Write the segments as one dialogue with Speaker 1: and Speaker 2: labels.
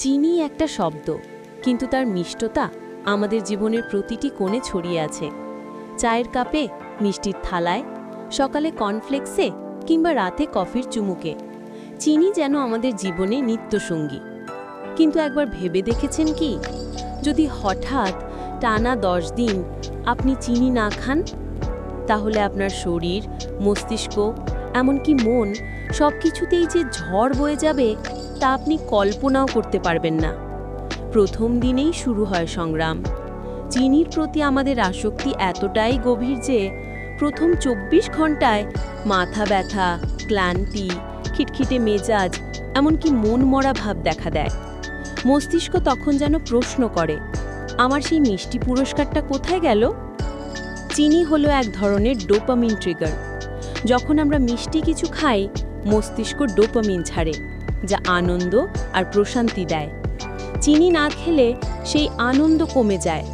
Speaker 1: চিনি একটা শব্দ, কিন্তু তার মিষ্টতা আমাদের জীবনের প্রতিটি কোণে ছড়িয়ে আছে। চায়ের কাপে, মিষ্টির থালায়, সকালে কর্নফ্লেক্সে কিংবা রাতে কফির চুমুকে। চিনি যেন আমাদের জীবনে নিত্যসঙ্গী। কিন্তু একবার ভেবে দেখেছেন কি? যদি হঠাৎ টানা দশ দিন আপনি চিনি না খান, তাহলে আপনার শরীর, মস্তিষ্ক, এমনকি মন সব কিছুতেই যে ঝড় বয়ে যাবে, তা আপনি কল্পনাও করতে পারবেন না। প্রথম দিনেই শুরু হয় সংগ্রাম। চিনির প্রতি আমাদের আসক্তি এতটাই গভীর যে, প্রথম চব্বিশ ঘন্টায় মাথা ব্যথা, ক্লান্তি, খিটখিটে মেজাজ, এমনকি মন মরা ভাব দেখা দেয়। মস্তিষ্ক তখন যেন প্রশ্ন করে, আমার সেই মিষ্টি পুরস্কারটা কোথায় গেল? চিনি হলো এক ধরনের ডোপামিন ট্রিগার। যখন আমরা মিষ্টি কিছু খাই মস্তিষ্ক ডোপামিন ছাড়ে, যা আনন্দ আর প্রশান্তি দেয়। চিনি না খেলে সেই আনন্দ কমে যায়,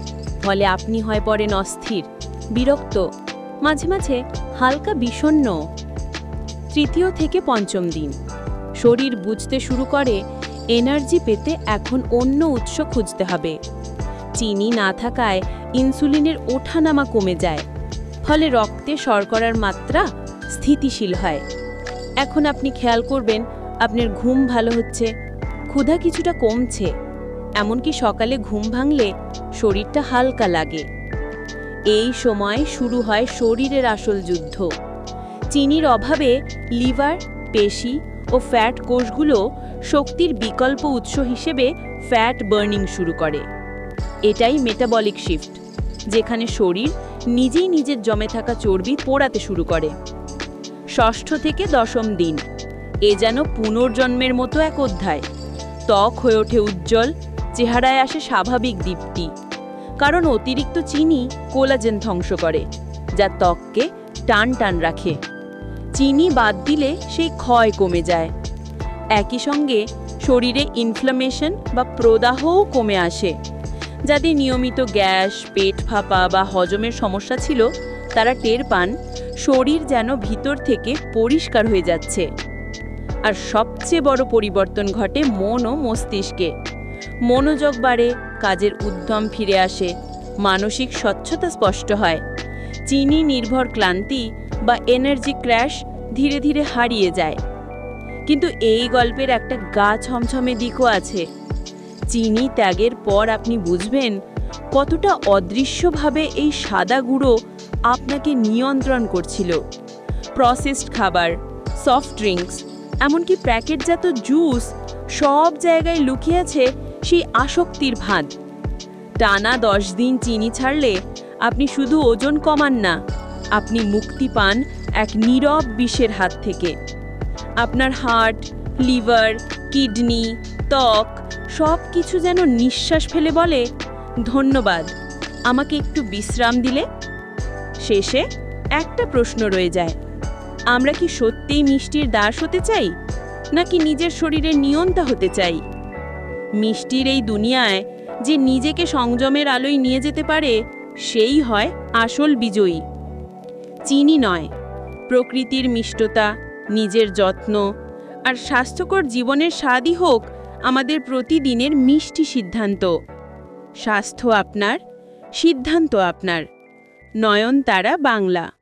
Speaker 1: ফলে আপনি হয় পড়েন অস্থির, বিরক্ত, মাঝে মাঝে হালকা বিষণ্ণ। তৃতীয় থেকে পঞ্চম দিন, শরীর বুঝতে শুরু করে, এনার্জি পেতে এখন অন্য উৎস খুঁজতে হবে। চিনি না থাকায় ইনসুলিনের ওঠানামা কমে যায়, ফলে রক্তে শর্করার মাত্রা স্থিতিশীল হয়। এখন আপনি খেয়াল করবেন, আপনার ঘুম ভালো হচ্ছে। ক্ষুধা কিছুটা কমছে। এমনকি সকালে ঘুম ভাঙলে শরীরটা হালকা লাগে। এই সময় শুরু হয় শরীরের আসল যুদ্ধ। চিনির অভাবে লিভার, পেশি ও ফ্যাট কোষগুলো শক্তির বিকল্প উৎস হিসেবে ফ্যাট বার্নিং শুরু করে। এটাই মেটাবলিক শিফট, যেখানে শরীর নিজেই নিজের জমে থাকা চর্বি পোড়াতে শুরু করে। ষষ্ঠ থেকে দশম দিন। এ যেন পুনর্জন্মের মতো এক অধ্যায়। ত্বক হয়ে ওঠে উজ্জ্বল, চেহারায় আসে স্বাভাবিক দীপ্তি। কারণ অতিরিক্ত চিনি কোলাজেন ধ্বংস করে, যা ত্বককে টান টান রাখে। চিনি বাদ দিলে সেই ক্ষয় কমে যায়। একই সঙ্গে শরীরে ইনফ্লামেশন বা প্রদাহও কমে আসে। যাদের নিয়মিত গ্যাস, পেট ফাঁপা বা হজমের সমস্যা ছিল, তারা টের পান শরীর যেন ভিতর থেকে পরিষ্কার হয়ে যাচ্ছে। আর সবচেয়ে বড় পরিবর্তন ঘটে মন ও মস্তিষ্কে। মনোযোগ বাড়ে, কাজের উদ্যম ফিরে আসে, মানসিক স্বচ্ছতা স্পষ্ট হয়। চিনি, নির্ভর ক্লান্তি বা এনার্জি ক্র্যাশ ধীরে ধীরে হারিয়ে যায়। কিন্তু এই গল্পের একটা গা ছমছমে দিকও আছে। চিনি ত্যাগের পর আপনি বুঝবেন কতটা অদৃশ্যভাবে এই সাদা গুঁড়ো আপনাকে নিয়ন্ত্রণ করছিল? প্রসেসড খাবার সফট ড্রিঙ্কস এমনকি প্যাকেটজাত জুস সব জায়গায় লুকিয়ে আছে সেই আসক্তির ভাঁদ টানা দশ দিন চিনি ছাড়লে আপনি শুধু ওজন কমান না, আপনি মুক্তি পান এক নীরব বিষের হাত থেকে। আপনার হার্ট লিভার কিডনি ত্বক সব কিছু যেন নিঃশ্বাস ফেলে বলে ধন্যবাদ। আমাকে একটু বিশ্রাম দিলে? শেষে একটা প্রশ্ন রয়ে যায়। আমরা কি সত্যিই মিষ্টির দাস হতে চাই? নাকি নিজের শরীরের নিয়ন্তা হতে চাই? মিষ্টির এই দুনিয়ায় যে নিজেকে সংযমের আলোয় নিয়ে যেতে পারে, সেই হয় আসল বিজয়ী। চিনি নয়। প্রকৃতির মিষ্টতা, নিজের যত্ন আর স্বাস্থ্যকর জীবনের স্বাদই হোক আমাদের প্রতিদিনের মিষ্টি সিদ্ধান্ত। স্বাস্থ্য আপনার সিদ্ধান্ত আপনার। নয়নতারা বাংলা।